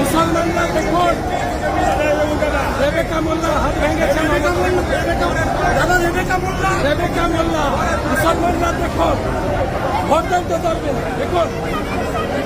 মুসলমানরা দেখুন রেবেকা মোল্লার হাত ভেঙেছে দাদা রেবেকা মোল্লা রেবেকা মোল্লা মুসলমানরা দেখুন ভোট দিতে পারবেন দেখুন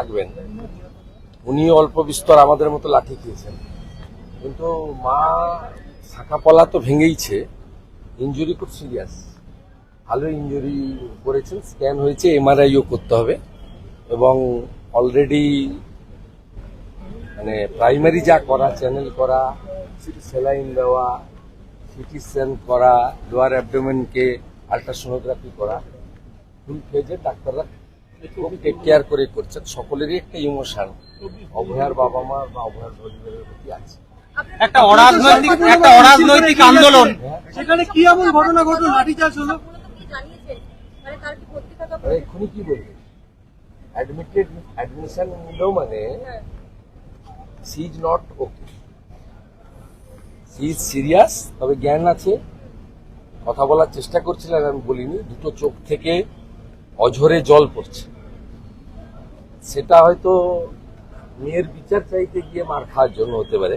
থাকবেন। উনি অল্প বিস্তর আমাদের মতো লাঠি খেয়েছেন। কিন্তু মা শাখাপলা তো ভেঙেইছে। ইঞ্জুরি খুব সিরিয়াস। ভালো ইঞ্জুরি করেছেন, স্ক্যান হয়েছে, এমআরআইও করতে হবে। এবং অলরেডি মানে প্রাইমারি যা করা, চ্যানেল করা সেলাইন দেওয়া, সিটি স্ক্যান করা, লোয়ার অ্যাবডোমেনকে আলট্রাসোনোগ্রাফি করা, ফুল ফেজে ডাক্তাররা খুব টেক কেয়ার করে করছেন। সকলেরই একটা ইমোশন। অভয়ার বাবা মা বা অভয়ার পরিবারের প্রতি আছে। একটা অরাজনৈতিক একটা অরাজনৈতিক আন্দোলন। সেখানে কি এমন ঘটনা ঘটলো? লাঠিচার্জ হলো? মূলত কি জানিয়েছেন মানে তার কি পত্রিকা আর এক্ষুনি কি বলবে? অ্যাডমিটেড অ্যাডমিশন নিলেও মানে she is not okay she is serious তবে জ্ঞান আছে। কথা বলার চেষ্টা করছিলেন আমি বলিনি। দুটো চোখ থেকে অঝরে জল পড়ছে। সেটা হয়তো মেয়ের বিচার চাইতে গিয়ে মার খাওয়ার জন্য হতে পারে।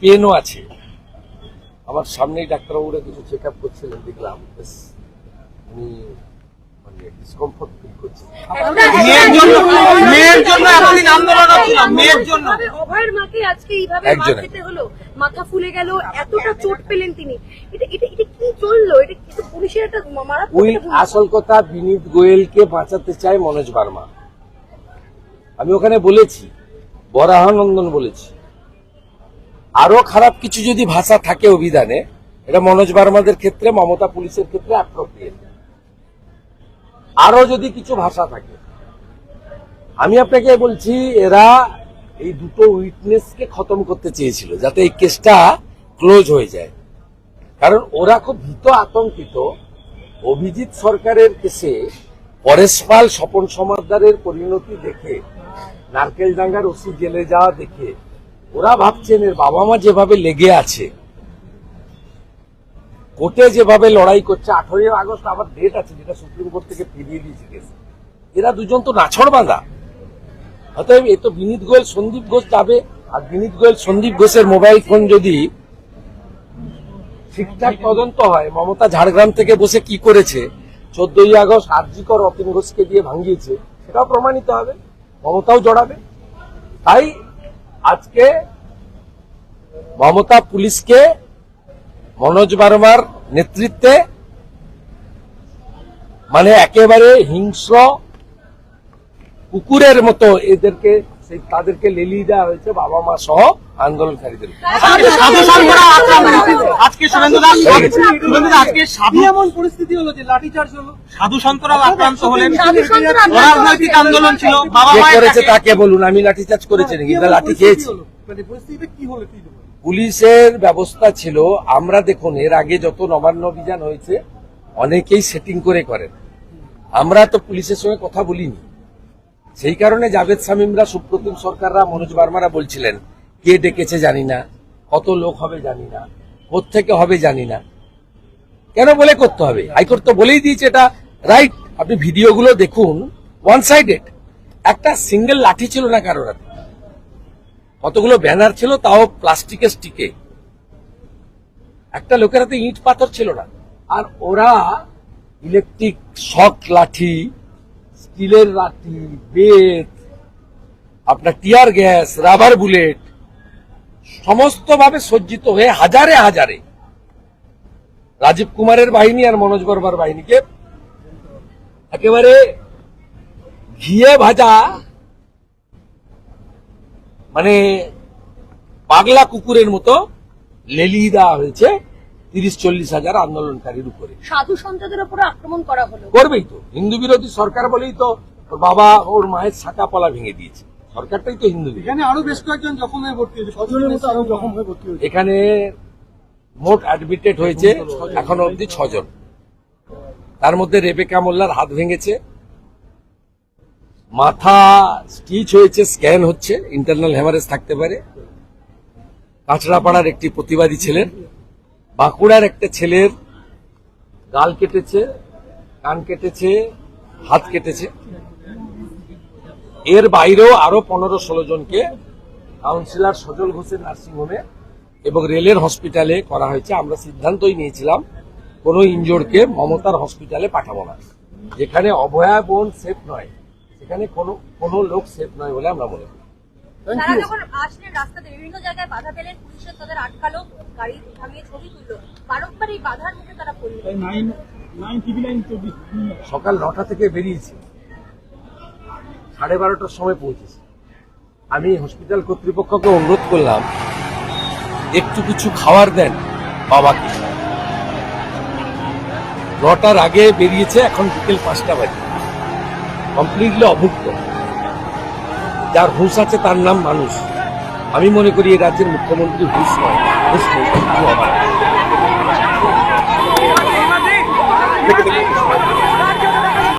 পেনও আছে। আমার সামনেই ডাক্তারবাবুরা কিছু চেক আপ করছিলেন দেখলাম বেশ উনি মানে ডিসকমফোর্ট ফিল করছেন। মেয়ের জন্য মেয়ের জন্য এতদিন আন্দোলন হচ্ছিল মেয়ের জন্য। কীভাবে অভয়ের মাকে আজকে এইভাবে খেতে হলো মাথা ফুলে গেল এতটা চোট পেলেন তিনি। এটা এটা এটা কি চলল? এটা ওই আসল কথা বিনীত গোয়েলকে বাঁচাতে চায় মনোজ বার্মা। আমি ওখানে বলেছি বরাহানন্দন বলেছি। আরও খারাপ কিছু যদি ভাষা থাকে অভিধানে এটা মনোজ বার্মাদের ক্ষেত্রে মমতা পুলিশের ক্ষেত্রে অ্যাপ্রোপ্রিয়েট আরও যদি কিছু ভাষা থাকে আমি আপনাকে বলছি এরা এই দুটো উইটনেসকে খতম করতে চেয়েছিল যাতে এই কেসটা ক্লোজ হয়ে যায়। কারণ ওরা খুব ভীত আতঙ্কিত। অভিজিৎ সরকারের কেসে পরেশ পাল, স্বপন সমাদ্দারের পরিণতি দেখে নারকেল ডাঙ্গার ওসি জেলে যাওয়া দেখে, ওরা ভাবছেন এর বাবা মা যেভাবে লেগে আছে, কোর্টে যেভাবে লড়াই করছে, আঠারোই আগস্ট আবার ডেট আছে যেটা সুপ্রিম কোর্ট থেকে ফিরিয়ে দিয়েছে কেস এরা দুজন তো নাছড় বাঁধা। অতএব এ তো বিনীত গোয়েল, সন্দীপ ঘোষ যাবে, আর বিনীত গোয়েল, সন্দীপ ঘোষের মোবাইল ফোন যদি ঠিকঠাক তদন্ত হয়। মমতা ঝাড়গ্রাম থেকে বসে কি করেছে? চোদ্দই আগস্ট আরজিকর অতীন ঘোষকে দিয়ে ভাঙিয়েছে, সেটাও প্রমাণিত হবে। মমতাও জড়াবে। তাই আজকে মমতা পুলিশকে মনোজ বার্মার নেতৃত্বে মানে একেবারে হিংস্র কুকুরের মতো এদেরকে সেই তাদেরকে লেলিয়ে দেওয়া হয়েছে বাবা মা সহ আন্দোলনকারীদের আজকে সাধু সন্তরা আক্রান্ত আজকে সুরেন্দ্র দাস সুরেন্দ্র দাস, আজকে সাধু এমন পরিস্থিতি হলো যে লাঠিচার্জ হলো? সাধু সন্তরাও আক্রান্ত হলেন। সাধু আন্দোলন ছিল। বাবা করেছে তাকে বলুন আমি লাঠিচার্জ করেছি নাকি? কি না এমন লাঠি খেয়েছি। মানে পরিস্থিতিটা কি হলো কি পুলিশের ব্যবস্থা ছিল আমরা দেখুন এর আগে যত নবান্ন অভিযান হয়েছে অনেকেই সেটিং করে করেন। আমরা তো পুলিশের সঙ্গে কথা বলিনি। সেই কারণে জাভেদ শামীমরা, সুপ্রতিম সরকাররা, মনোজ বার্মারা বলছিলেন, কে ডেকেছে জানি না, কত লোক হবে জানি না থেকে হবে জানি না। কেন বলে করতে হবে? হাইকোর্ট তো বলেই দিয়েছে এটা, রাইট? আপনি ভিডিওগুলো দেখুন ওয়ান সাইডেড একটা সিঙ্গেল লাঠি ছিল না কারোর কতগুলো ব্যানার ছিল, তাও প্লাস্টিকের স্টিকে। একটা লোকের হাতে ইট পাথর ছিল না। আর ওরা ইলেকট্রিক শক লাঠি স্টিলের লাঠি বেত, আপনার টিয়ার গ্যাস, রাবার বুলেট সমস্ত ভাবে সজ্জিত হয়ে হাজারে হাজারে রাজীব কুমারের বাহিনী আর মনোজ বর্মার বাহিনীকে একেবারে ঘিয়ে ভাজা মানে পাগলা কুকুরের মতো লেলিয়ে দেওয়া হয়েছে। তিরিশ চল্লিশ হাজার আন্দোলনকারীর উপরে। সাধু সন্তদের উপরে আক্রমণ করা হলো। করবেই তো। হিন্দু বিরোধী সরকার বলেই তো ওর বাবা ওর মায়ের শাখা পলা ভেঙে দিয়েছে। সরকারটাই তো হিন্দু এখানে আরও বেশ কয়েকজন জখম হয়ে ভর্তি হয়েছে। আরও জখম হয়ে ভর্তি হয়েছে। এখানে মোট অ্যাডমিটেড হয়েছে এখনও অবধি ছজন। তার মধ্যে রেবেকা মোল্লার হাত ভেঙেছে। মাথা স্টিচ হয়েছে স্ক্যান হচ্ছে। ইন্টারনাল হ্যামারেজ থাকতে পারে। কাঁচড়াপাড়ার একটি প্রতিবাদী ছেলের বাঁকুড়ার একটা ছেলের গাল কেটেছে, কান কেটেছে, হাত কেটেছে। এর বাইরেও আরও পনেরো ষোলো জনকে কাউন্সিলর সজল ঘোষের নার্সিংহোমে এবং রেলের হসপিটালে করা হয়েছে। আমরা সিদ্ধান্তই নিয়েছিলাম, কোনো ইঞ্জোরকে মমতার হসপিটালে পাঠাবো না। যেখানে অভয়া বোন সেফ নয়, সেখানে কোনো কোনো লোক সেফ নয় বলে আমরা মনে করি। তারা যখন আসলেন রাস্তাতে বিভিন্ন জায়গায় বাধা পেলেন পুলিশের তাদের আটকালো গাড়ি থামিয়ে ছবি তুললো। বারংবার এই বাধার মুখে তারা পড়ল নাইন নাইন টিভি নাইন চব্বিশ সকাল নটা থেকে বেরিয়েছি। সাড়ে বারোটার সময় পৌঁছেছি। আমি হসপিটাল কর্তৃপক্ষকে অনুরোধ করলাম একটু কিছু খাবার দেন বাবাকে নটার আগে বেরিয়েছে এখন বিকেল পাঁচটা বাজে। কমপ্লিটলি অভুক্ত। যার হুঁস আছে তার নাম মানুষ। আমি মনে করি এই রাজ্যের মুখ্যমন্ত্রী হুঁস নয় আমার